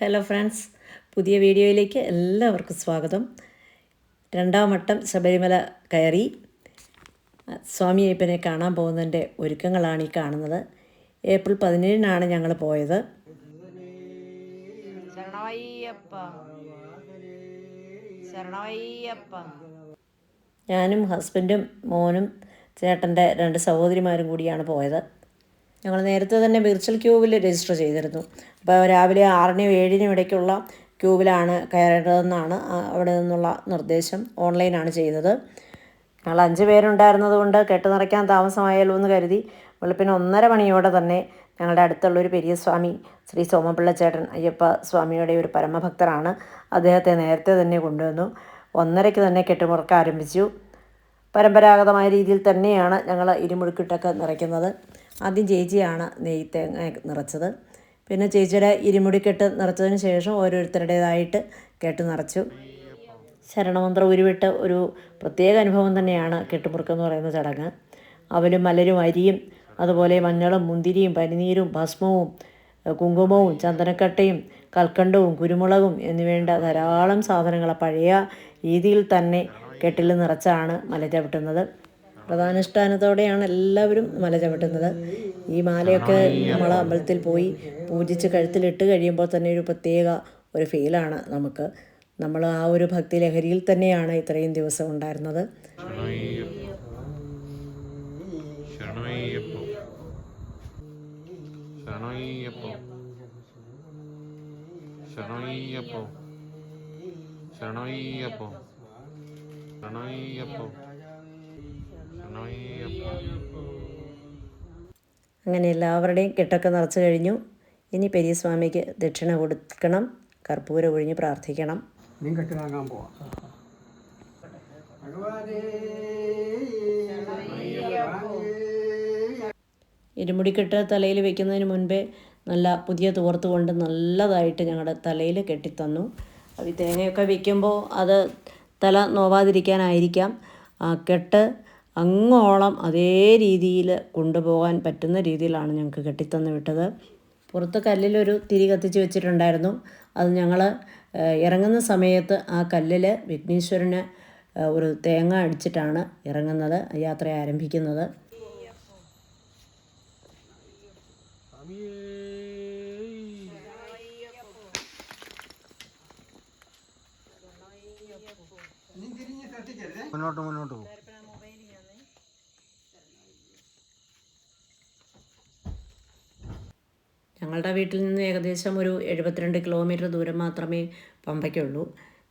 Hello friends പുതിയ വീഡിയോയിലേക്ക് എല്ലാവർക്കും സ്വാഗതം. രണ്ടാം വട്ടം ശബരിമല കയറി. സ്വാമി അയ്യപ്പനെ കാണാൻ പോകുന്നതിന്റെ ഒരുക്കങ്ങളാണ് ഈ കാണുന്നത്. ഏപ്രിൽ പതിനേഴിനാണ് ഞങ്ങൾ പോയത്. ഞാനും ഹസ്ബൻഡും മോനും ചേട്ടന്റെ രണ്ട് സഹോദരിമാരും കൂടിയാണ് പോയത്. ഞങ്ങൾ നേരത്തെ തന്നെ വിർച്വൽ ക്യൂവിൽ രജിസ്റ്റർ ചെയ്തിരുന്നു. അപ്പോൾ രാവിലെ ആറിനും ഏഴിനും ഇടയ്ക്കുള്ള ക്യൂവിലാണ് കയറേണ്ടതെന്നാണ് അവിടെ നിന്നുള്ള നിർദ്ദേശം. ഓൺലൈനാണ് ചെയ്തത് ഞങ്ങൾ അഞ്ച് പേരുണ്ടായിരുന്നത് കൊണ്ട് കെട്ട് നിറയ്ക്കാൻ താമസമായാലോ എന്ന് കരുതി. വെളുപ്പിന് ഒന്നര മണിയോടെ തന്നെ ഞങ്ങളുടെ അടുത്തുള്ള ഒരു പെരിയ സ്വാമി ശ്രീ സോമപിള്ള ചേട്ടൻ അയ്യപ്പ സ്വാമിയുടെ ഒരു പരമഭക്തരാണ് അദ്ദേഹത്തെ നേരത്തെ തന്നെ കൊണ്ടുവന്നു. ഒന്നരയ്ക്ക് തന്നെ കെട്ടുമുറക്കം ആരംഭിച്ചു. പരമ്പരാഗതമായ രീതിയിൽ തന്നെയാണ് ഞങ്ങൾ ഇരുമുഴുക്കിട്ടൊക്കെ നിറയ്ക്കുന്നത്. ആദ്യം ചേച്ചിയാണ് നെയ്യ് തേങ്ങ നിറച്ചത്. പിന്നെ ചേച്ചിയുടെ ഇരുമുടിക്കെട്ട് നിറച്ചതിന് ശേഷം ഓരോരുത്തരുടേതായിട്ട് കെട്ട് നിറച്ചു. ശരണമന്ത്രം ഉരുവിട്ട് ഒരു പ്രത്യേക അനുഭവം തന്നെയാണ് കെട്ടുമുറുക്കെന്ന് പറയുന്ന ചടങ്ങ്. അവലും മലരും അരിയും അതുപോലെ മഞ്ഞളും മുന്തിരിയും പനിനീരും ഭസ്മവും കുങ്കുമവും ചന്ദനക്കട്ടയും കൽക്കണ്ടവും കുരുമുളകും എന്നിവേണ്ട ധാരാളം സാധനങ്ങൾ പഴയ രീതിയിൽ തന്നെ കെട്ടിൽ നിറച്ചാണ് മല ചവിട്ടുന്നത് പ്രധാനുഷ്ഠാനത്തോടെയാണ് എല്ലാവരും മല ചവിട്ടുന്നത്. ഈ മാലയൊക്കെ നമ്മൾ അമ്പലത്തിൽ പോയി പൂജിച്ച് കഴുത്തിലിട്ട് കഴിയുമ്പോൾ തന്നെ ഒരു പ്രത്യേക ഒരു ഫീലാണ് നമുക്ക്. നമ്മൾ ആ ഒരു ഭക്തി ലഹരിയിൽ തന്നെയാണ് ഇത്രയും ദിവസം ഉണ്ടായിരുന്നത്. ശരണയ്യപ്പോ ശരണയ്യപ്പോ ശരണയ്യപ്പോ അങ്ങനെ എല്ലാവരുടെയും കെട്ടൊക്കെ നിറച്ചു കഴിഞ്ഞു. ഇനി പെരിയസ്വാമിക്ക് ദക്ഷിണ കൊടുക്കണം. കർപ്പൂരം ഒഴിഞ്ഞ് പ്രാർത്ഥിക്കണം. മീൻ കെട്ടി വാങ്ങാൻ പോവാം ഇരുമുടിക്കെട്ട് തലയിൽ വെക്കുന്നതിന് മുൻപേ നല്ല പുതിയ തോർത്ത് കൊണ്ട് നല്ലതായിട്ട് ഞങ്ങളുടെ തലയിൽ കെട്ടിത്തന്നു. ഈ തേങ്ങയൊക്കെ വെക്കുമ്പോൾ അത് തല നോവാതിരിക്കാനായിരിക്കാം. ആ കെട്ട് അങ്ങോളം അതേ രീതിയിൽ കൊണ്ടുപോകാൻ പറ്റുന്ന രീതിയിലാണ് ഞങ്ങൾക്ക് കെട്ടിത്തന്നു വിട്ടത്. പുറത്ത് കല്ലിലൊരു തിരി കത്തിച്ച് വെച്ചിട്ടുണ്ടായിരുന്നു. അത് ഞങ്ങൾ ഇറങ്ങുന്ന സമയത്ത് ആ കല്ലിൽ വിഘ്നേശ്വരന് ഒരു തേങ്ങ അടിച്ചിട്ടാണ് ഇറങ്ങുന്നത് യാത്ര ആരംഭിക്കുന്നത്. മുന്നോട്ട് മുന്നോട്ട് പോകും ഞങ്ങളുടെ വീട്ടിൽ നിന്ന് ഏകദേശം ഒരു എഴുപത്തിരണ്ട് കിലോമീറ്റർ ദൂരം മാത്രമേ പമ്പയ്ക്കുള്ളൂ.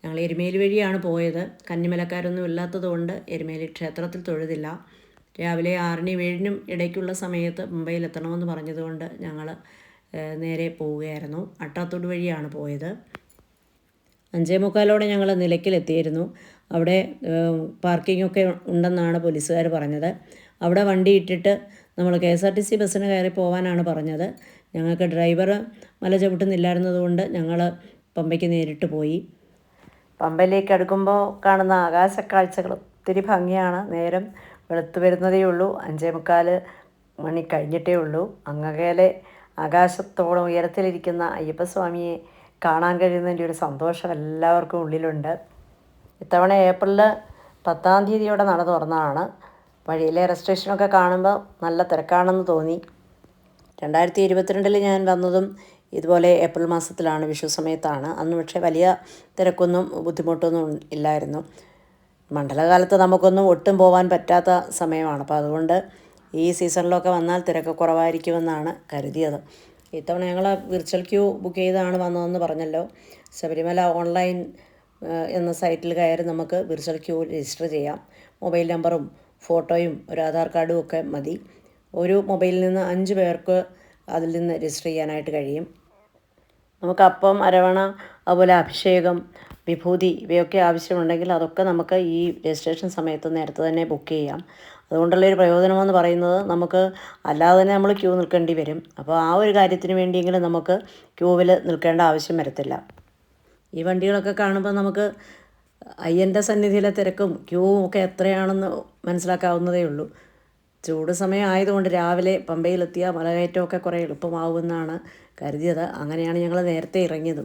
ഞങ്ങൾ എരുമേലി വഴിയാണ് പോയത്. കന്നിമലക്കാരൊന്നും ഇല്ലാത്തതുകൊണ്ട് എരുമേലി ക്ഷേത്രത്തിൽ തൊഴുതില്ല. രാവിലെ ആറിനും ഏഴിനും ഇടയ്ക്കുള്ള സമയത്ത് മുംബൈയിൽ എത്തണമെന്ന് പറഞ്ഞതുകൊണ്ട് ഞങ്ങൾ നേരെ പോവുകയായിരുന്നു. അട്ടാത്തോട് വഴിയാണ് പോയത്. അഞ്ചേ മുക്കാലോടെ ഞങ്ങൾ നിലയ്ക്കലെത്തിയിരുന്നു. അവിടെ പാർക്കിംഗ് ഒക്കെ ഉണ്ടെന്നാണ് പോലീസുകാർ പറഞ്ഞത്. അവിടെ വണ്ടി ഇട്ടിട്ട് നമ്മൾ K S R T C ബസ്സിന് കയറി പോകാനാണ് പറഞ്ഞത്. ഞങ്ങൾക്ക് ഡ്രൈവർ മല ചവിട്ടുന്നില്ലായിരുന്നതുകൊണ്ട് ഞങ്ങൾ പമ്പയ്ക്ക് നേരിട്ട് പോയി. പമ്പയിലേക്ക് അടുക്കുമ്പോൾ കാണുന്ന ആകാശക്കാഴ്ചകൾ ഒത്തിരി ഭംഗിയാണ്. നേരം വെളുത്തു വരുന്നതേ ഉള്ളൂ. അഞ്ചേ മുക്കാൽ മണി കഴിഞ്ഞിട്ടേ ഉള്ളൂ. അങ്ങകലെ ആകാശത്തോളം ഉയരത്തിലിരിക്കുന്ന അയ്യപ്പസ്വാമിയെ കാണാൻ കഴിയുന്നതിന്റെ ഒരു സന്തോഷം എല്ലാവർക്കും ഉള്ളിലുണ്ട്. ഇത്തവണ ഏപ്രിൽ പത്താം തീയതിയോടെ നട തുറന്നതാണ്. വഴിയിലെ രജിസ്ട്രേഷനൊക്കെ കാണുമ്പോൾ നല്ല തിരക്കാണെന്ന് തോന്നി. രണ്ടായിരത്തി ഇരുപത്തിരണ്ടിൽ ഞാൻ വന്നതും ഇതുപോലെ ഏപ്രിൽ മാസത്തിലാണ് വിഷു സമയത്താണ്. അന്ന് പക്ഷേ വലിയ തിരക്കൊന്നും ബുദ്ധിമുട്ടൊന്നും ഇല്ലായിരുന്നു. മണ്ഡലകാലത്ത് നമുക്കൊന്നും ഒട്ടും പോകാൻ പറ്റാത്ത സമയമാണ്. അപ്പോൾ അതുകൊണ്ട് ഈ സീസണിലൊക്കെ വന്നാൽ തിരക്ക് കുറവായിരിക്കുമെന്നാണ് കരുതിയത്. ഇത്തവണ ഞങ്ങൾ വിർച്വൽ ക്യൂ ബുക്ക് ചെയ്താണ് വന്നതെന്ന് പറഞ്ഞല്ലോ. ശബരിമല ഓൺലൈൻ എന്ന സൈറ്റിൽ കയറി നമുക്ക് വിർച്വൽ ക്യൂ രജിസ്റ്റർ ചെയ്യാം. മൊബൈൽ നമ്പറും ഫോട്ടോയും ഒരു ആധാർ കാർഡും ഒക്കെ മതി. ഒരു മൊബൈലിൽ നിന്ന് അഞ്ച് പേർക്ക് അതിൽ നിന്ന് രജിസ്റ്റർ ചെയ്യാനായിട്ട് കഴിയും. നമുക്ക് അപ്പം അരവണ അതുപോലെ അഭിഷേകം വിഭൂതി ഇവയൊക്കെ ആവശ്യമുണ്ടെങ്കിൽ അതൊക്കെ നമുക്ക് ഈ രജിസ്ട്രേഷൻ സമയത്ത് നേരത്തെ തന്നെ ബുക്ക് ചെയ്യാം. അതുകൊണ്ടുള്ള ഒരു പ്രയോജനമെന്ന് പറയുന്നത് നമുക്ക് അല്ലാതെ തന്നെ നമ്മൾ ക്യൂ നിൽക്കേണ്ടി വരും. അപ്പോൾ ആ ഒരു കാര്യത്തിന് വേണ്ടിയെങ്കിലും നമുക്ക് ക്യൂവിൽ നിൽക്കേണ്ട ആവശ്യം വരത്തില്ല. ഈ വണ്ടികളൊക്കെ കാണുമ്പോൾ നമുക്ക് അയ്യന്റെ സന്നിധിയിലെ തിരക്കും ക്യൂവും ഒക്കെ എത്രയാണെന്ന് മനസ്സിലാക്കാവുന്നതേ ഉള്ളൂ. ചൂട് സമയം ആയതുകൊണ്ട് രാവിലെ പമ്പയിലെത്തിയ മലകയറ്റമൊക്കെ കുറേ എളുപ്പമാവുമെന്നാണ് കരുതിയത്. അങ്ങനെയാണ് ഞങ്ങൾ നേരത്തെ ഇറങ്ങിയത്.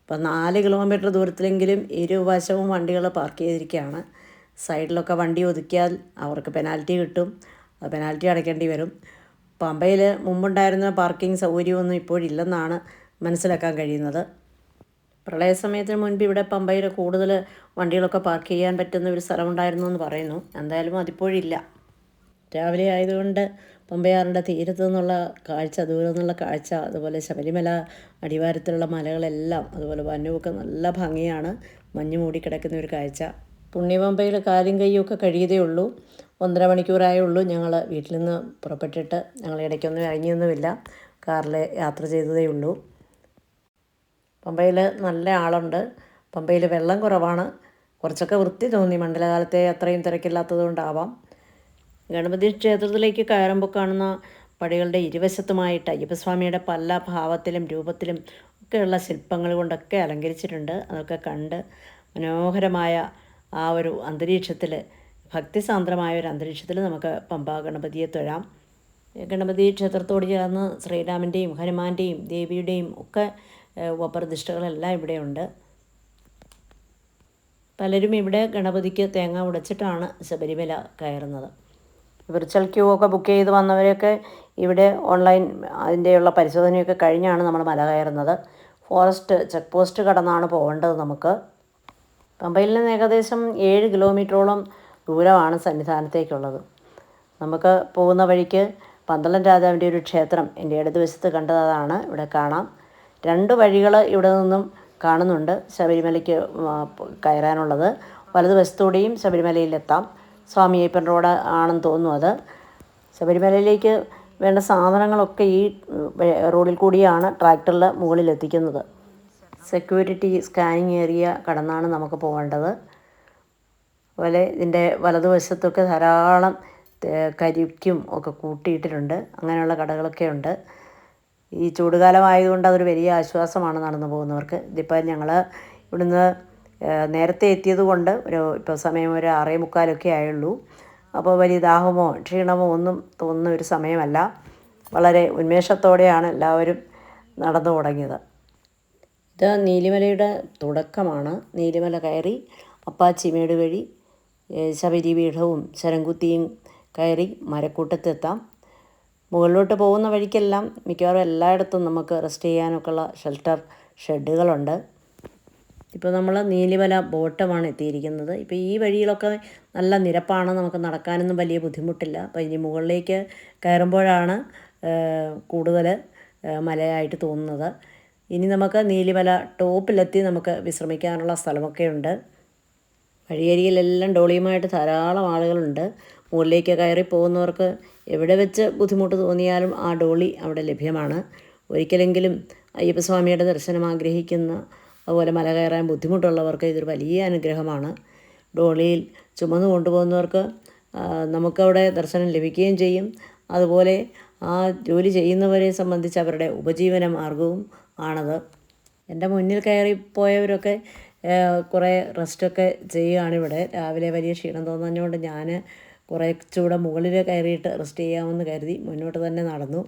ഇപ്പം നാല് കിലോമീറ്റർ ദൂരത്തിലെങ്കിലും ഇരുവശവും വണ്ടികൾ പാർക്ക് ചെയ്തിരിക്കുകയാണ്. സൈഡിലൊക്കെ വണ്ടി ഒതുക്കിയാൽ അവർക്ക് പെനാൽറ്റി കിട്ടും. പെനാൽറ്റി അടയ്ക്കേണ്ടി വരും. പമ്പയിൽ മുമ്പുണ്ടായിരുന്ന പാർക്കിംഗ് സൗകര്യമൊന്നും ഇപ്പോഴില്ലെന്നാണ് മനസ്സിലാക്കാൻ കഴിയുന്നത്. പ്രളയസമയത്തിന് മുൻപ് ഇവിടെ പമ്പയിൽ കൂടുതൽ വണ്ടികളൊക്കെ പാർക്ക് ചെയ്യാൻ പറ്റുന്ന ഒരു സ്ഥലമുണ്ടായിരുന്നു എന്ന് പറയുന്നു. എന്തായാലും അതിപ്പോഴില്ല. രാവിലെ ആയതുകൊണ്ട് പമ്പയാറിന്റെ തീരത്തു നിന്നുള്ള കാഴ്ച ദൂരെ നിന്നുള്ള കാഴ്ച അതുപോലെ ശബരിമല അടിവാരത്തിലുള്ള മലകളെല്ലാം അതുപോലെ വന്നുമൊക്കെ നല്ല ഭംഗിയാണ്. മഞ്ഞ് മൂടിക്കിടക്കുന്ന ഒരു കാഴ്ച. പുണ്യപമ്പയിൽ കാലും കൈയും ഒക്കെ കഴിയതേ ഉള്ളൂ. ഒന്നര മണിക്കൂറായേ ഉള്ളൂ ഞങ്ങൾ വീട്ടിൽ നിന്ന് പുറപ്പെട്ടിട്ട്. ഞങ്ങൾ ഇടയ്ക്കൊന്നും ഇറങ്ങിയൊന്നുമില്ല. കാറിൽ യാത്ര ചെയ്തതേ ഉള്ളൂ. പമ്പയിൽ നല്ല ആളുണ്ട്. പമ്പയിൽ വെള്ളം കുറവാണ്. കുറച്ചൊക്കെ വൃത്തി തോന്നി. മണ്ഡലകാലത്തെ അത്രയും തിരക്കില്ലാത്തത് കൊണ്ടാവാം ഗണപതി ക്ഷേത്രത്തിലേക്ക് കയറുമ്പോൾ കാണുന്ന പടികളുടെ ഇരുവശത്തുമായിട്ട് അയ്യപ്പസ്വാമിയുടെ പല ഭാവത്തിലും രൂപത്തിലും ഒക്കെയുള്ള ശില്പങ്ങൾ കൊണ്ടൊക്കെ അലങ്കരിച്ചിട്ടുണ്ട്. അതൊക്കെ കണ്ട് മനോഹരമായ ആ ഒരു അന്തരീക്ഷത്തിൽ ഭക്തിസാന്ദ്രമായ ഒരു അന്തരീക്ഷത്തിൽ നമുക്ക് പമ്പ ഗണപതിയെ തൊഴാം. ഗണപതി ക്ഷേത്രത്തോട് ചേർന്ന് ശ്രീരാമന്റെയും ഹനുമാന്റെയും ദേവിയുടെയും ഒക്കെ ഉപപ്രതിഷ്ഠകളെല്ലാം ഇവിടെയുണ്ട്. പലരും ഇവിടെ ഗണപതിക്ക് തേങ്ങ ഉടച്ചിട്ടാണ് ശബരിമല കയറുന്നത്. വിർച്വൽ ക്യൂ ഒക്കെ ബുക്ക് ചെയ്ത് വന്നവരെയൊക്കെ ഇവിടെ ഓൺലൈൻ അതിന്റെയുള്ള പരിശോധനയൊക്കെ കഴിഞ്ഞാണ് നമ്മൾ മല കയറുന്നത്. ഫോറസ്റ്റ് ചെക്ക് പോസ്റ്റ് കടന്നാണ് പോകേണ്ടത് നമുക്ക്. പമ്പയിൽ നിന്ന് ഏകദേശം ഏഴ് കിലോമീറ്ററോളം ദൂരമാണ് സന്നിധാനത്തേക്കുള്ളത്. നമുക്ക് പോകുന്ന വഴിക്ക് പന്തളം രാജാവിന്റെ ഒരു ക്ഷേത്രം എന്റെ ഇടതുവശത്ത് കണ്ടതാണ്. ഇവിടെ കാണാം. രണ്ട് വഴികൾ ഇവിടെ നിന്നും കാണുന്നുണ്ട്. ശബരിമലയ്ക്ക് കയറാനുള്ളത്. വലതുവശത്തൂടെയും ശബരിമലയിലെത്താം. സ്വാമി അയ്യപ്പൻ റോഡ് ആണെന്ന് തോന്നുന്നു അത്. ശബരിമലയിലേക്ക് വേണ്ട സാധനങ്ങളൊക്കെ ഈ റോഡിൽ കൂടിയാണ് ട്രാക്ടറിൽ മുകളിൽ എത്തിക്കുന്നത്. സെക്യൂരിറ്റി സ്കാനിങ് ഏരിയ കടന്നാണ് നമുക്ക് പോകേണ്ടത്. അതുപോലെ ഇതിന്റെ വലതുവശത്തൊക്കെ ധാരാളം കരിക്കും ഒക്കെ കൂട്ടിയിട്ടിട്ടുണ്ട്. അങ്ങനെയുള്ള കടകളൊക്കെ ഉണ്ട്. ഈ ചൂടുകാലമായതുകൊണ്ട് അതൊരു വലിയ ആശ്വാസമാണ് നടന്നു പോകുന്നവർക്ക്. ഇതിപ്പോൾ ഞങ്ങൾ ഇവിടുന്ന് നേരത്തെ എത്തിയത് കൊണ്ട് ഒരു ഇപ്പോൾ സമയം ഒരു ആറേ മുക്കാലൊക്കെ ആയുള്ളൂ. അപ്പോൾ വലിയ ദാഹമോ ക്ഷീണമോ ഒന്നും തോന്നുന്ന ഒരു സമയമല്ല. വളരെ ഉന്മേഷത്തോടെയാണ് എല്ലാവരും നടന്നു തുടങ്ങിയത്. ഇത് നീലിമലയുടെ തുടക്കമാണ്. നീലിമല കയറി അപ്പാച്ചിമേട് വഴി ശബരി പീഠവും ശരംകുത്തിയും കയറി മരക്കൂട്ടത്തെത്താം. മുകളിലോട്ട് പോകുന്ന വഴിക്കെല്ലാം മിക്കവാറും എല്ലായിടത്തും നമുക്ക് റെസ്റ്റ് ചെയ്യാനൊക്കെയുള്ള ഷെൽട്ടർ ഷെഡുകളുണ്ട്. ഇപ്പോൾ നമ്മൾ നീലിമല ബോട്ടമാണ് എത്തിയിരിക്കുന്നത്. ഇപ്പോൾ ഈ വഴിയിലൊക്കെ നല്ല നിരപ്പാണ് നമുക്ക് നടക്കാനൊന്നും വലിയ ബുദ്ധിമുട്ടില്ല. അപ്പോൾ ഇനി മുകളിലേക്ക് കയറുമ്പോഴാണ് കൂടുതൽ മലയായിട്ട് തോന്നുന്നത്. ഇനി നമുക്ക് നീലിമല ടോപ്പിലെത്തി നമുക്ക് വിശ്രമിക്കാനുള്ള സ്ഥലമൊക്കെ ഉണ്ട് വഴിയരികിലെല്ലാം ഡോളിയുമായിട്ട് ധാരാളം ആളുകളുണ്ട്. മുകളിലേക്ക് കയറി പോകുന്നവർക്ക് എവിടെ വെച്ച് ബുദ്ധിമുട്ട് തോന്നിയാലും ആ ഡോളി അവിടെ ലഭ്യമാണ്. ഒരിക്കലെങ്കിലും അയ്യപ്പസ്വാമിയുടെ ദർശനം ആഗ്രഹിക്കുന്ന അതുപോലെ മല കയറാൻ ബുദ്ധിമുട്ടുള്ളവർക്ക് ഇതൊരു വലിയ അനുഗ്രഹമാണ്. ഡോളിയിൽ ചുമന്ന് കൊണ്ടുപോകുന്നവർക്ക് നമുക്കവിടെ ദർശനം ലഭിക്കുകയും ചെയ്യും. അതുപോലെ ആ ജോലി ചെയ്യുന്നവരെ സംബന്ധിച്ച് അവരുടെ ഉപജീവന മാർഗവും ആണത്. എന്റെ മുന്നിൽ കയറിപ്പോയവരൊക്കെ കുറേ റെസ്റ്റൊക്കെ ചെയ്യുകയാണ് ഇവിടെ രാവിലെ വലിയ ക്ഷീണം തോന്നുന്നതുകൊണ്ട് ഞാൻ കുറച്ചുകൂടെ മുകളിൽ കയറിയിട്ട് റെസ്റ്റ് ചെയ്യാമെന്ന് കരുതി മുന്നോട്ട് തന്നെ നടന്നു.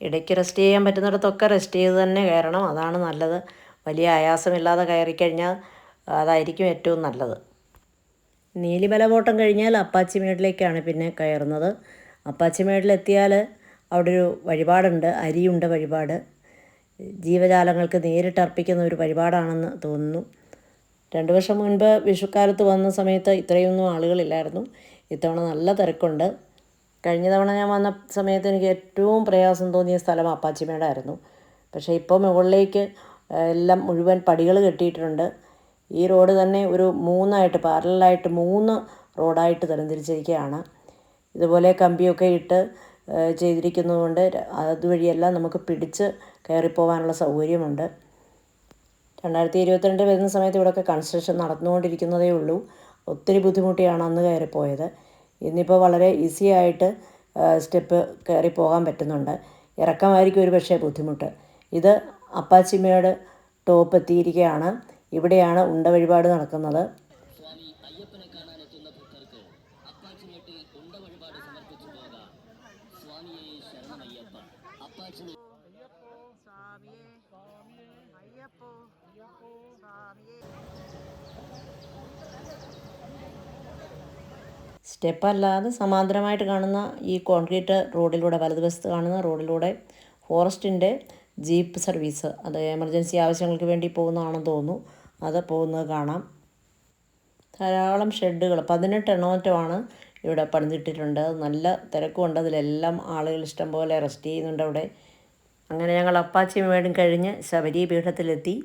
ഇടയ്ക്ക് റെസ്റ്റ് ചെയ്യാൻ പറ്റുന്നിടത്തൊക്കെ റെസ്റ്റ് ചെയ്ത് തന്നെ കയറണം. അതാണ് നല്ലത്. വലിയ ആയാസമില്ലാതെ കയറിക്കഴിഞ്ഞാൽ അതായിരിക്കും ഏറ്റവും നല്ലത്. നീലിമല ബോട്ടം കഴിഞ്ഞാൽ അപ്പാച്ചിമേടിലേക്കാണ് പിന്നെ കയറുന്നത്. അപ്പാച്ചി മേടിലെത്തിയാൽ അവിടെ ഒരു വഴിപാടുണ്ട് അരിയുണ്ട വഴിപാട്. ജീവജാലങ്ങൾക്ക് നേരിട്ട് അർപ്പിക്കുന്ന ഒരു വഴിപാടാണെന്ന് തോന്നുന്നു. രണ്ട് വർഷം മുൻപ് വിഷുക്കാലത്ത് വന്ന സമയത്ത് ഇത്രയൊന്നും ആളുകളില്ലായിരുന്നു. ഇത്തവണ നല്ല തിരക്കുണ്ട്. കഴിഞ്ഞ തവണ ഞാൻ വന്ന സമയത്ത് എനിക്ക് ഏറ്റവും പ്രയാസം തോന്നിയ സ്ഥലം അപ്പാച്ചിമേടായിരുന്നു പക്ഷേ ഇപ്പോൾ മുകളിലേക്ക് എല്ലാം മുഴുവൻ പടികൾ കെട്ടിയിട്ടുണ്ട്. ഈ റോഡ് തന്നെ ഒരു മൂന്നായിട്ട് പാരലായിട്ട് മൂന്ന് റോഡായിട്ട് തരംതിരിച്ചിരിക്കുകയാണ്. ഇതുപോലെ കമ്പിയൊക്കെ ഇട്ട് ചെയ്തിരിക്കുന്നതുകൊണ്ട് അതുവഴിയെല്ലാം നമുക്ക് പിടിച്ച് കയറിപ്പോവാനുള്ള സൗകര്യമുണ്ട്. രണ്ടായിരത്തി ഇരുപത്തിരണ്ട് വരുന്ന സമയത്ത് ഇവിടെയൊക്കെ കൺസ്ട്രക്ഷൻ നടന്നുകൊണ്ടിരിക്കുന്നതേ ഉള്ളൂ. ഒത്തിരി ബുദ്ധിമുട്ടിയാണ് അന്ന് കയറിപ്പോയത്. ഇന്നിപ്പോൾ വളരെ ഈസി ആയിട്ട് സ്റ്റെപ്പ് കയറി പോകാൻ പറ്റുന്നുണ്ട്. ഇറക്കമായിരിക്കും ഒരു പക്ഷേ ബുദ്ധിമുട്ട്. ഇത് അപ്പാച്ചിമ്മയോട് ടോപ്പ് എത്തിയിരിക്കുകയാണ് ഇവിടെയാണ് ഉണ്ട വഴിപാട് നടക്കുന്നത്. സ്റ്റെപ്പല്ലാതെ സമാന്തരമായിട്ട് കാണുന്ന ഈ കോൺക്രീറ്റ് റോഡിലൂടെ വലതുവശത്ത് കാണുന്ന റോഡിലൂടെ ഫോറസ്റ്റിന്റെ ജീപ്പ് സർവീസ് അത് എമർജൻസി ആവശ്യങ്ങൾക്ക് വേണ്ടി പോകുന്നതാണെന്ന് തോന്നുന്നു. അത് പോകുന്നത് കാണാം. ധാരാളം ഷെഡുകൾ പതിനെട്ട് എണ്ണോറ്റമാണ് ഇവിടെ പണിതിട്ടിട്ടുണ്ട്. നല്ല തിരക്കുമുണ്ട്. അതിലെല്ലാം ആളുകൾ ഇഷ്ടം പോലെ റെസ്റ്റ് ചെയ്യുന്നുണ്ട് അവിടെ. അങ്ങനെ ഞങ്ങൾ അപ്പാച്ചി മേടും കഴിഞ്ഞ് ശബരി പീഠത്തിലെത്തി.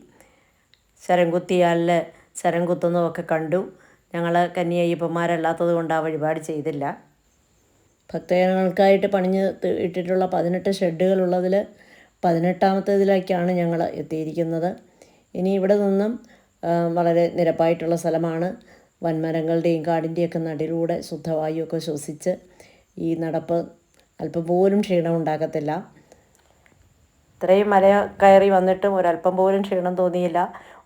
ശരംകുത്തിയാലിൽ ശരം കുത്തുന്നതൊക്കെ കണ്ടു. ഞങ്ങൾ കന്യയ്യപ്പന്മാരല്ലാത്തത് കൊണ്ട് ആ വഴിപാട് ചെയ്തില്ല. ഭക്തജനങ്ങൾക്കായിട്ട് പണിഞ്ഞ് ഇട്ടിട്ടുള്ള പതിനെട്ട് ഷെഡുകളുള്ളതിൽ പതിനെട്ടാമത്തേതിലേക്കാണ് ഞങ്ങൾ എത്തിയിരിക്കുന്നത്. ഇനി ഇവിടെ നിന്നും വളരെ നിരപ്പായിട്ടുള്ള സ്ഥലമാണ്. വൻമരങ്ങളുടെയും കാടിന്റെയൊക്കെ നടിലൂടെ ശുദ്ധവായുവൊക്കെ ശ്വസിച്ച് ഈ നടപ്പ് അല്പം പോലും ക്ഷീണം ഉണ്ടാക്കത്തില്ല. ഇത്രയും മല കയറി വന്നിട്ടും ഒരല്പം പോലും ക്ഷീണം തോന്നിയില്ല.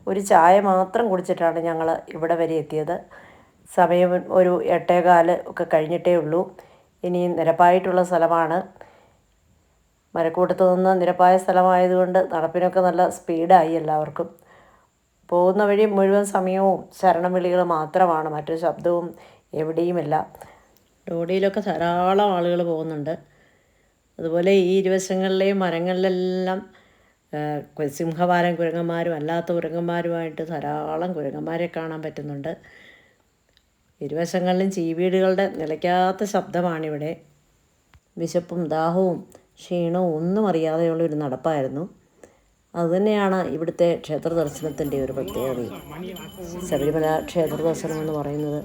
ഒരു ചായ മാത്രം കുടിച്ചിട്ടാണ് ഞങ്ങൾ ഇവിടെ വരെ എത്തിയത്. സമയം ഒരു എട്ടേകാൽ ഒക്കെ കഴിഞ്ഞിട്ടേ ഉള്ളൂ. ഇനി നിരപ്പായിട്ടുള്ള സ്ഥലമാണ്. മരക്കൂട്ടത്ത് നിന്ന് നിരപ്പായ സ്ഥലമായതുകൊണ്ട് നടപ്പിനൊക്കെ നല്ല സ്പീഡായി എല്ലാവർക്കും. പോകുന്ന വഴി മുഴുവൻ സമയവും ശരണം വിളികൾ മാത്രമാണ് മറ്റൊരു ശബ്ദവും എവിടെയുമില്ല. ഡോഡിയിലൊക്കെ ധാരാളം ആളുകൾ പോകുന്നുണ്ട്. അതുപോലെ ഈ ഇരുവശങ്ങളിലെയും മരങ്ങളിലെല്ലാം സിംഹവാരം കുരങ്ങന്മാരും അല്ലാത്ത കുരങ്ങന്മാരുമായിട്ട് ധാരാളം കുരങ്ങന്മാരെ കാണാൻ പറ്റുന്നുണ്ട്. ഇരുവശങ്ങളിലും ചീവീടുകളുടെ നിലയ്ക്കാത്ത ശബ്ദമാണിവിടെ. വിശപ്പും ദാഹവും ക്ഷീണവും ഒന്നും അറിയാതെയുള്ള ഒരു നടപ്പായിരുന്നു. അതുതന്നെയാണ് ഇവിടുത്തെ ക്ഷേത്ര ദർശനത്തിന്റെ ഒരു പ്രത്യേകതയും ശബരിമല ക്ഷേത്ര ദർശനം എന്ന് പറയുന്നത്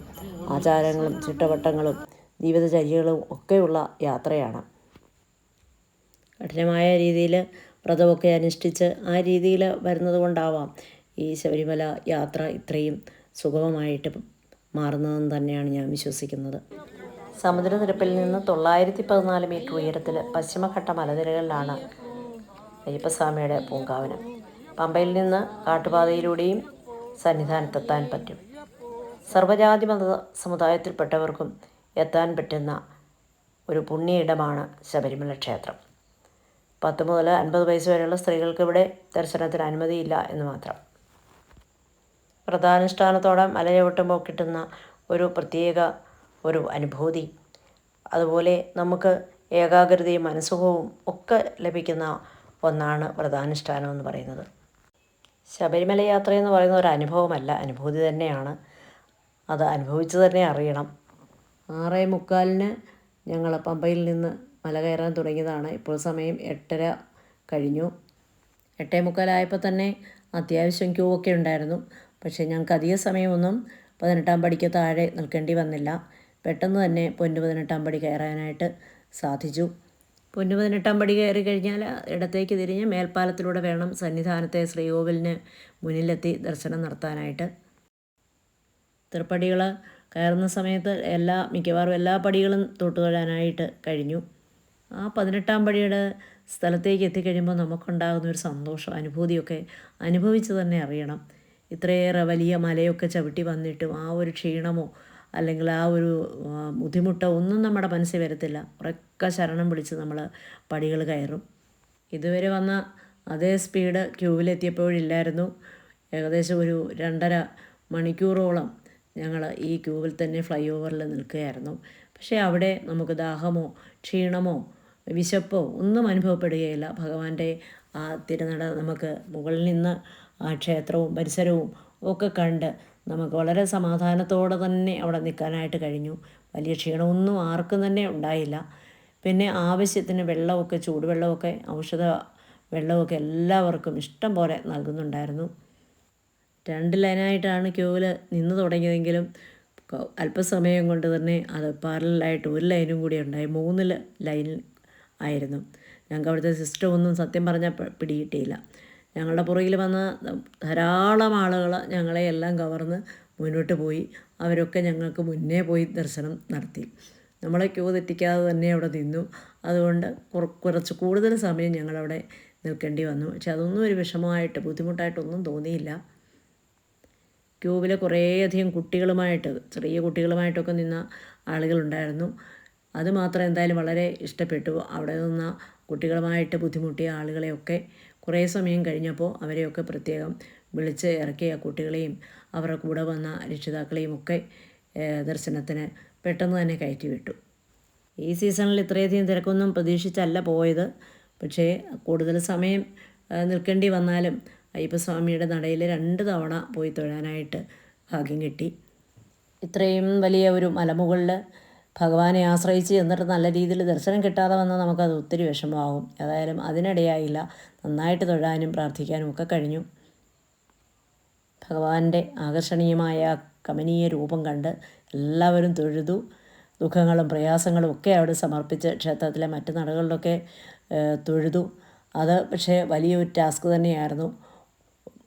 ആചാരങ്ങളും ചിട്ടവട്ടങ്ങളും ജീവിതചര്യകളും ഒക്കെയുള്ള യാത്രയാണ്. കഠിനമായ രീതിയിൽ വ്രതമൊക്കെ അനുഷ്ഠിച്ച് ആ രീതിയിൽ വരുന്നത് കൊണ്ടാവാം ഈ ശബരിമല യാത്ര ഇത്രയും സുഗമമായിട്ട് മാറുന്നതെന്ന് തന്നെയാണ് ഞാൻ വിശ്വസിക്കുന്നത്. സമുദ്രനിരപ്പിൽ നിന്ന് തൊള്ളായിരത്തി പതിനാല് മീറ്റർ ഉയരത്തിൽ പശ്ചിമഘട്ട മലനിരകളിലാണ് അയ്യപ്പസ്വാമിയുടെ പൂങ്കാവനം. പമ്പയിൽ നിന്ന് കാട്ടുപാതയിലൂടെയും സന്നിധാനത്തെത്താൻ പറ്റും. സർവജാതി മത സമുദായത്തിൽപ്പെട്ടവർക്കും എത്താൻ പറ്റുന്ന ഒരു പുണ്യയിടമാണ് ശബരിമല ക്ഷേത്രം. പത്ത് മുതൽ അൻപത് വയസ്സ് വരെയുള്ള സ്ത്രീകൾക്ക് ഇവിടെ ദർശനത്തിന് അനുമതിയില്ല എന്ന് മാത്രം. വ്രതാനുഷ്ഠാനത്തോടെ മലചവിട്ടുമ്പോൾ കിട്ടുന്ന ഒരു പ്രത്യേക ഒരു അനുഭൂതി. അതുപോലെ നമുക്ക് ഏകാഗ്രതയും മനസ്സുഖവും ഒക്കെ ലഭിക്കുന്ന ഒന്നാണ് വ്രതാനുഷ്ഠാനം എന്ന് പറയുന്നത്. ശബരിമല യാത്ര എന്ന് പറയുന്ന ഒരു അനുഭവമല്ല അനുഭൂതി തന്നെയാണ്. അത് അനുഭവിച്ച് തന്നെ അറിയണം. ആറേ മുക്കാലിന് ഞങ്ങൾ പമ്പയിൽ നിന്ന് മല കയറാൻ തുടങ്ങിയതാണ്. ഇപ്പോൾ സമയം എട്ടര കഴിഞ്ഞു. എട്ടേ മുക്കാലായപ്പോൾ തന്നെ അത്യാവശ്യം ക്യൂ ഒക്കെ ഉണ്ടായിരുന്നു. പക്ഷേ ഞങ്ങൾക്ക് അധിക സമയമൊന്നും പതിനെട്ടാം പടിക്ക് താഴെ നിൽക്കേണ്ടി വന്നില്ല. പെട്ടെന്ന് തന്നെ പൊന്നു പതിനെട്ടാം പടി കയറാനായിട്ട് സാധിച്ചു. പൊന്നു പതിനെട്ടാം പടി കയറി കഴിഞ്ഞാൽ ഇടത്തേക്ക് തിരിഞ്ഞ് മേൽപ്പാലത്തിലൂടെ വേണം സന്നിധാനത്തെ ശ്രീകോവിലിന് മുന്നിലെത്തി ദർശനം നടത്താനായിട്ട്. തൃപ്പടികൾ കയറുന്ന സമയത്ത് എല്ലാ മിക്കവാറും എല്ലാ പടികളും തൊട്ടുതൊഴാനായിട്ട് കഴിഞ്ഞു. ആ പതിനെട്ടാം പടിയുടെ സ്ഥലത്തേക്ക് എത്തിക്കഴിയുമ്പോൾ നമുക്കുണ്ടാകുന്ന ഒരു സന്തോഷം അനുഭൂതിയൊക്കെ അനുഭവിച്ച് തന്നെ അറിയണം. ഇത്രയേറെ വലിയ മലയൊക്കെ ചവിട്ടി വന്നിട്ടും ആ ഒരു ക്ഷീണമോ അല്ലെങ്കിൽ ആ ഒരു ബുദ്ധിമുട്ട് ഒന്നും നമ്മുടെ മനസ്സിൽ വരത്തില്ല. ഉറക്ക ശരണം പിടിച്ച് നമ്മൾ പടികൾ കയറും. ഇതുവരെ വന്ന അതേ സ്പീഡ് ക്യൂവിലെത്തിയപ്പോഴില്ലായിരുന്നു. ഏകദേശം ഒരു രണ്ടര മണിക്കൂറോളം ഞങ്ങൾ ഈ ക്യൂവിൽ തന്നെ ഫ്ലൈ ഓവറിൽ നിൽക്കുകയായിരുന്നു. പക്ഷേ അവിടെ നമുക്ക് ദാഹമോ ക്ഷീണമോ വിശപ്പോ ഒന്നും അനുഭവപ്പെടുകയില്ല. ഭഗവാന്റെ ആ തിരുനട നമുക്ക് മുകളിൽ നിന്ന് ആ ക്ഷേത്രവും പരിസരവും ഒക്കെ കണ്ട് നമുക്ക് വളരെ സമാധാനത്തോടെ തന്നെ അവിടെ നിൽക്കാനായിട്ട് കഴിഞ്ഞു. വലിയ ക്ഷീണമൊന്നും ആർക്കും തന്നെ ഉണ്ടായില്ല. പിന്നെ ആവശ്യത്തിന് വെള്ളമൊക്കെ ചൂടുവെള്ളമൊക്കെ ഔഷധ വെള്ളമൊക്കെ എല്ലാവർക്കും ഇഷ്ടം പോലെ നൽകുന്നുണ്ടായിരുന്നു. രണ്ട് ലൈനായിട്ടാണ് ക്യൂവിൽ നിന്ന് തുടങ്ങിയതെങ്കിലും അല്പസമയം കൊണ്ട് തന്നെ അത് പാരലായിട്ട് ഒരു ലൈനും കൂടി ഉണ്ടായി. മൂന്നിൽ ലൈൻ ആയിരുന്നു. ഞങ്ങൾക്ക് അവിടുത്തെ സിസ്റ്റം ഒന്നും സത്യം പറഞ്ഞാൽ പിടികിട്ടിയില്ല. ഞങ്ങളുടെ പുറകിൽ വന്ന ധാരാളം ആളുകൾ ഞങ്ങളെ എല്ലാം കവർന്ന് മുന്നോട്ട് പോയി. അവരൊക്കെ ഞങ്ങൾക്ക് മുന്നേ പോയി ദർശനം നടത്തി. നമ്മളെ ക്യൂ തെറ്റിക്കാതെ തന്നെ അവിടെ നിന്നു. അതുകൊണ്ട് കുറ- കുറച്ച് കൂടുതൽ സമയം ഞങ്ങളവിടെ നിൽക്കേണ്ടി വന്നു. പക്ഷെ അതൊന്നും ഒരു വിഷമമായിട്ട് ബുദ്ധിമുട്ടായിട്ടൊന്നും തോന്നിയില്ല. ക്യൂവിൽ കുറേയധികം കുട്ടികളുമായിട്ട് ചെറിയ കുട്ടികളുമായിട്ടൊക്കെ നിന്ന ആളുകളുണ്ടായിരുന്നു. അതുമാത്രം എന്തായാലും വളരെ ഇഷ്ടപ്പെട്ടു. അവിടെ നിന്ന കുട്ടികളുമായിട്ട് ബുദ്ധിമുട്ടിയ ആളുകളെയൊക്കെ കുറേ സമയം കഴിഞ്ഞപ്പോൾ അവരെയൊക്കെ പ്രത്യേകം വിളിച്ച് ഇറക്കിയ കുട്ടികളെയും അവരുടെ കൂടെ വന്ന രക്ഷിതാക്കളെയും ഒക്കെ ദർശനത്തിന് പെട്ടെന്ന് തന്നെ കയറ്റി വിട്ടു ഈ സീസണിൽ ഇത്രയധികം തിരക്കൊന്നും പ്രതീക്ഷിച്ചല്ല പോയത്. പക്ഷേ കൂടുതൽ സമയം നിൽക്കേണ്ടി വന്നാലും അയ്യപ്പസ്വാമിയുടെ നടയിൽ രണ്ട് തവണ പോയി തൊഴാനായിട്ട് ഭാഗ്യം കിട്ടി. ഇത്രയും വലിയ ഒരു മലമുകളിൽ ഭഗവാനെ ആശ്രയിച്ച് എന്നിട്ട് നല്ല രീതിയിൽ ദർശനം കിട്ടാതെ വന്നാൽ നമുക്കത് ഒത്തിരി വിഷമമാകും. ഏതായാലും അതിനിടയായില്ല. നന്നായിട്ട് തൊഴാനും പ്രാർത്ഥിക്കാനും ഒക്കെ കഴിഞ്ഞു. ഭഗവാന്റെ ആകർഷണീയമായ കമനീയ രൂപം കണ്ട് എല്ലാവരും തൊഴുതു. ദുഃഖങ്ങളും പ്രയാസങ്ങളും ഒക്കെ അവിടെ സമർപ്പിച്ച് ക്ഷേത്രത്തിലെ മറ്റു നടകളിലൊക്കെ തൊഴുതു. അത് പക്ഷേ വലിയൊരു ടാസ്ക് തന്നെയായിരുന്നു.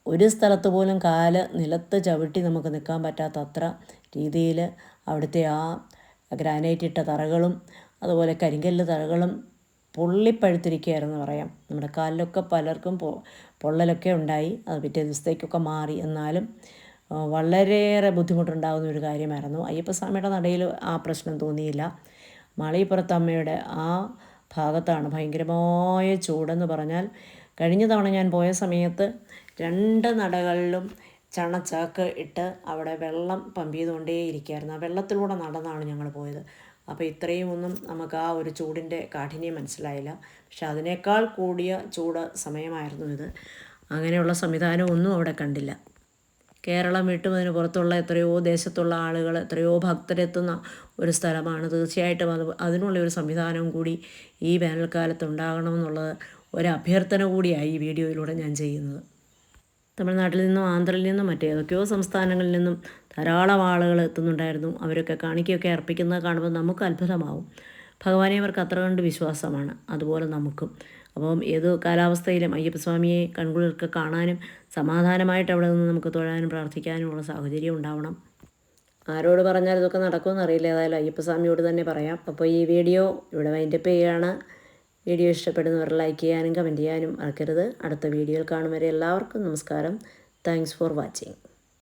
ഒരു സ്ഥലത്ത് പോലും കാൽ നിലത്ത് ചവിട്ടി നമുക്ക് നിൽക്കാൻ പറ്റാത്ത അത്ര രീതിയിൽ അവിടുത്തെ ആ ഗ്രാനൈറ്റ് ഇട്ട തറകളും അതുപോലെ കരിങ്കല്ല് തറകളും പൊള്ളിപ്പഴുത്തിരിക്കുകയായിരുന്നു പറയാം. നമ്മുടെ കാലിലൊക്കെ പലർക്കും പൊള്ളലൊക്കെ ഉണ്ടായി. അത് പിറ്റേ ദിവസത്തേക്കൊക്കെ മാറി. എന്നാലും വളരെയേറെ ബുദ്ധിമുട്ടുണ്ടാകുന്ന ഒരു കാര്യമായിരുന്നു. അയ്യപ്പസ്വാമിയുടെ നടയിൽ ആ പ്രശ്നം തോന്നിയില്ല. മാളികപ്പുറത്തമ്മയുടെ ആ ഭാഗത്താണ് ഭയങ്കരമായ ചൂടെന്ന് പറഞ്ഞാൽ കഴിഞ്ഞ തവണ ഞാൻ പോയ സമയത്ത് രണ്ട് നടകളിലും ചണച്ചാക്ക് ഇട്ട് അവിടെ വെള്ളം പമ്പ് ചെയ്തുകൊണ്ടേ ഇരിക്കുകയായിരുന്നു ആ വെള്ളത്തിലൂടെ നടന്നാണ് ഞങ്ങൾ പോയത്. അപ്പോൾ ഇത്രയും ഒന്നും നമുക്ക് ആ ഒരു ചൂടിന്റെ കാഠിന്യം മനസ്സിലായില്ല. പക്ഷെ അതിനേക്കാൾ കൂടിയ ചൂട് സമയമായിരുന്നു ഇത്. അങ്ങനെയുള്ള സംവിധാനം ഒന്നും അവിടെ കണ്ടില്ല. കേരളം വിട്ടും അതിന് പുറത്തുള്ള എത്രയോ ദേശത്തുള്ള ആളുകൾ എത്രയോ ഭക്തരെത്തുന്ന ഒരു സ്ഥലമാണ്. തീർച്ചയായിട്ടും അത് അതിനുള്ള ഒരു സംവിധാനവും കൂടി ഈ വേനൽക്കാലത്ത് ഉണ്ടാകണമെന്നുള്ളത് ഒരു അഭ്യർത്ഥന കൂടിയായി ഈ വീഡിയോയിലൂടെ ഞാൻ ചെയ്യുന്നത്. തമിഴ്നാട്ടിൽ നിന്നും ആന്ധ്രയിൽ നിന്നും മറ്റേതൊക്കെയോ സംസ്ഥാനങ്ങളിൽ നിന്നും ധാരാളം ആളുകൾ എത്തുന്നുണ്ടായിരുന്നു. അവരൊക്കെ കാണിക്കയൊക്കെ അർപ്പിക്കുന്നത് കാണുമ്പോൾ നമുക്ക് അത്ഭുതമാവും. ഭഗവാനെ അവർക്ക് അത്ര കണ്ട് വിശ്വാസമാണ്. അതുപോലെ നമുക്കും. അപ്പം ഏത് കാലാവസ്ഥയിലും അയ്യപ്പസ്വാമിയെ കൺകുളിർക്ക് കാണാനും സമാധാനമായിട്ട് അവിടെ നിന്ന് നമുക്ക് തൊഴാനും പ്രാർത്ഥിക്കാനുമുള്ള സാഹചര്യം ഉണ്ടാവണം. ആരോട് പറഞ്ഞാൽ ഇതൊക്കെ നടക്കുമെന്ന് അറിയില്ല. ഏതായാലും അയ്യപ്പസ്വാമിയോട് തന്നെ പറയാം. അപ്പോൾ ഈ വീഡിയോ ഇവിടെ വൈൻഡപ്പ് ചെയ്യുകയാണ്. വീഡിയോ ഇഷ്ടപ്പെടുന്നവർ ലൈക്ക് ചെയ്യാനും കമന്റ് ചെയ്യാനും മറക്കരുത്. അടുത്ത വീഡിയോയിൽ കാണും വരെ എല്ലാവർക്കും നമസ്കാരം. Thanks for watching